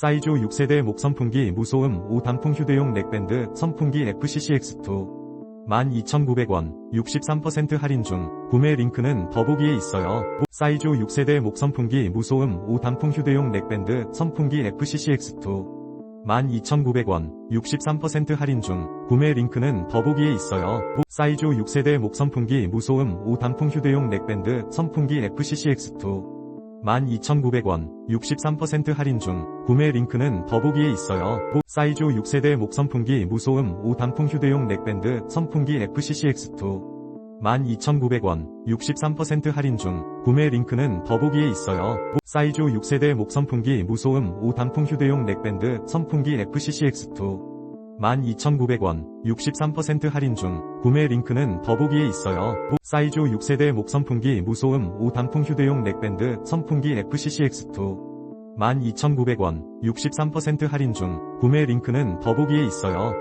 사이조 6세대 목 선풍기 무소음 5 단풍 휴대용 넥밴드 선풍기 FCCX2 12,900원 63% 할인 중 구매 링크는 더보기에 있어요. 사이조 6세대 목 선풍기 무소음 5 단풍 휴대용 넥밴드 선풍기 FCCX2 12,900원 63% 할인 중 구매 링크는 더보기에 있어요. 사이조 6세대 목 선풍기 무소음 5 단풍 휴대용 넥밴드 선풍기 FCCX2 12,900원 63% 할인 중 구매 링크는 더보기에 있어요. 사이조 6세대 목 선풍기 무소음 5 단풍 휴대용 넥밴드 선풍기 FCCX2 12,900원 63% 할인 중 구매 링크는 더보기에 있어요. 사이조 6세대 목 선풍기 무소음 5 단풍 휴대용 넥밴드 선풍기 FCCX2 12,900원 63% 할인 중 구매 링크는 더보기에 있어요. 사이조 6세대 목 선풍기 무소음 5 단풍 휴대용 넥밴드 선풍기 FCCX2 12,900원 63% 할인 중 구매 링크는 더보기에 있어요.